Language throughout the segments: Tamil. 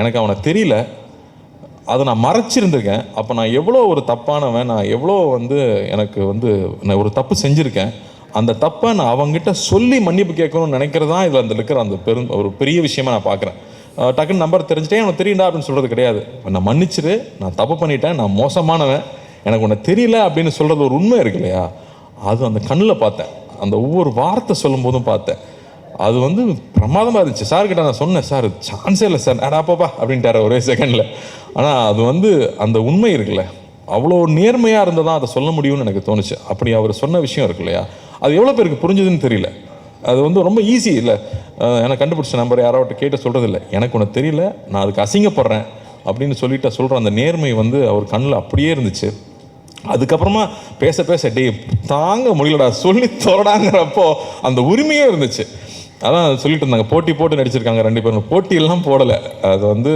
எனக்கு அவனை தெரியல. அதை நான் மறைச்சிருந்திருக்கேன். அப்போ நான் எவ்வளோ ஒரு தப்பானவன் நான் எவ்வளோ வந்து எனக்கு வந்து நான் ஒரு தப்பு செஞ்சுருக்கேன். அந்த தப்பை நான் அவங்ககிட்ட சொல்லி மன்னிப்பு கேட்கணும்னு நினைக்கிறது தான் இதில் அந்த இருக்கிற அந்த பெரும் ஒரு பெரிய விஷயமா நான் பார்க்குறேன். டக்குன்னு நம்பர் தெரிஞ்சிட்டே உனக்கு தெரியுண்டா அப்படின்னு சொல்கிறது கிடையாது. நான் மன்னிச்சிரு நான் தப்பு பண்ணிட்டேன் நான் மோசமானவன். எனக்கு உன்னை தெரியல அப்படின்னு சொல்கிறது ஒரு உண்மை இருக்கு இல்லையா? அது அந்த கண்ணில் பார்த்தேன். அந்த ஒவ்வொரு வார்த்தை சொல்லும்போதும் பார்த்தேன். அது வந்து பிரமாதமாக இருந்துச்சு. சார் கிட்ட நான் சொன்னேன் சார் சான்ஸே இல்லை சார். அடா பாப்பா அப்படின்ட்டார் ஒரே செகண்டில் ஆனால் அது வந்து அந்த உண்மை இருக்குல்ல. அவ்வளோ நேர்மையாக இருந்தால் தான் அதை சொல்ல முடியும்னு எனக்கு தோணுச்சு. அப்படி அவர் சொன்ன விஷயம் இருக்கு இல்லையா? அது எவ்வளோ பேருக்கு புரிஞ்சுதுன்னு தெரியல. அது வந்து ரொம்ப ஈஸி இல்லை. எனக்கு கண்டுபிடிச்ச நம்பர் யாராவட்ட கேட்டு சொல்கிறது இல்லை எனக்கு ஒன்று தெரியல. நான் அதுக்கு அசிங்கப்படுறேன் அப்படின்னு சொல்லிட்டு சொல்கிற அந்த நேர்மை வந்து அவர் கண்ணில் அப்படியே இருந்துச்சு. அதுக்கப்புறமா பேச பேச டே தாங்க முடியலடா. சொல்லி தொடடாங்கிறப்போ அந்த உரிமையும் இருந்துச்சு. அதான் சொல்லிட்டு இருந்தாங்க. போட்டி போட்டு நடிச்சிருக்காங்க ரெண்டு பேரும். போட்டியெல்லாம் போடலை. அது வந்து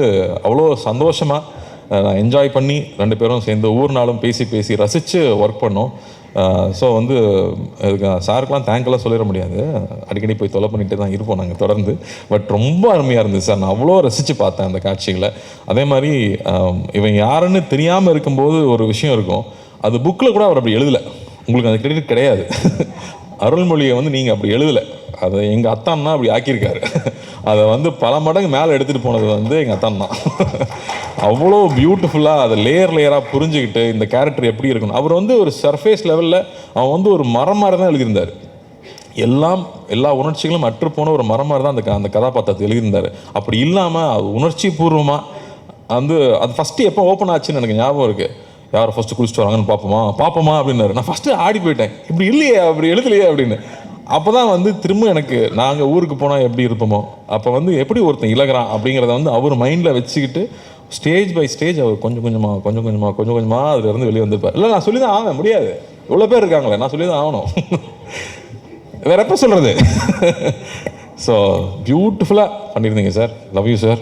அவ்வளோ சந்தோஷமாக நான் என்ஜாய் பண்ணி ரெண்டு பேரும் சேர்ந்து ஒவ்வொரு நாளும் பேசி பேசி ரசித்து ஒர்க் பண்ணோம். ஸோ வந்து இதுக்கு சாருக்கெலாம் தேங்க்லாம் சொல்லிட முடியாது. அடிக்கடி போய் தொலை பண்ணிட்டு தான் இருப்போம் நாங்கள் தொடர்ந்து. பட் ரொம்ப அருமையாக இருந்துச்சு சார். நான் அவ்வளோ ரசித்து பார்த்தேன் அந்த காட்சிகளை. அதே மாதிரி இவன் யாருன்னு தெரியாமல் இருக்கும்போது ஒரு விஷயம் இருக்கும். அது புக்கில் கூட அவர் அப்படி எழுதலை. உங்களுக்கு அந்த கிரெடிட் கிடையாது. அருள்மொழியை வந்து நீங்கள் அப்படி எழுதலை. அதை எங்கள் அத்தான் தான் அப்படி ஆக்கியிருக்காரு. அதை வந்து பல மடங்கு மேலே எடுத்துகிட்டு போனது வந்து எங்கள் அத்தான் தான் அவ்வளோ பியூட்டிஃபுல்லாக அதை லேயர் லேயராக புரிஞ்சுக்கிட்டு இந்த கேரக்டர் எப்படி இருக்கணும். அவர் வந்து ஒரு சர்ஃபேஸ் லெவலில் அவன் வந்து ஒரு மரம் மாதிரி தான் எழுதியிருந்தார். எல்லாம் எல்லா உணர்ச்சிகளும் அற்று போன ஒரு மரம் மாதிரி தான் அந்த க- அந்த கதாபாத்திரத்தை எழுதியிருந்தார். அப்படி இல்லாமல் அது உணர்ச்சி பூர்வமாக வந்து அது ஃபஸ்ட்டு எப்போ ஓப்பன் ஆச்சுன்னு எனக்கு ஞாபகம் இருக்குது யார் ஃபஸ்ட்டு குளிச்சுட்டு வராங்கன்னு பார்ப்போமா? பார்ப்போமா அப்படின்னாரு. நான் ஃபஸ்ட்டு ஆடி போயிட்டேன். இப்படி இல்லையே அப்படி எழுதலையே அப்படின்னு. அப்போ தான் வந்து திரும்ப எனக்கு நாங்கள் ஊருக்கு போனால் எப்படி இருப்போமோ அப்போ வந்து எப்படி ஒருத்தன் இழகிறான் அப்படிங்கிறத வந்து அவர் மைண்டில் வச்சுக்கிட்டு ஸ்டேஜ் பை ஸ்டேஜ் அவர் கொஞ்சம் கொஞ்சமாக கொஞ்சம் கொஞ்சமாக கொஞ்சம் கொஞ்சமாக அதுலேருந்து வெளியே வந்திருப்பார். இல்லை நான் சொல்லி தான் ஆவேன் முடியாது. இவ்வளோ பேர் இருக்காங்களே நான் சொல்லி தான் ஆகணும். வேற எப்போ சொல்கிறது ஸோ பியூட்டிஃபுல்லாக பண்ணியிருந்தீங்க சார் லவ் யூ சார்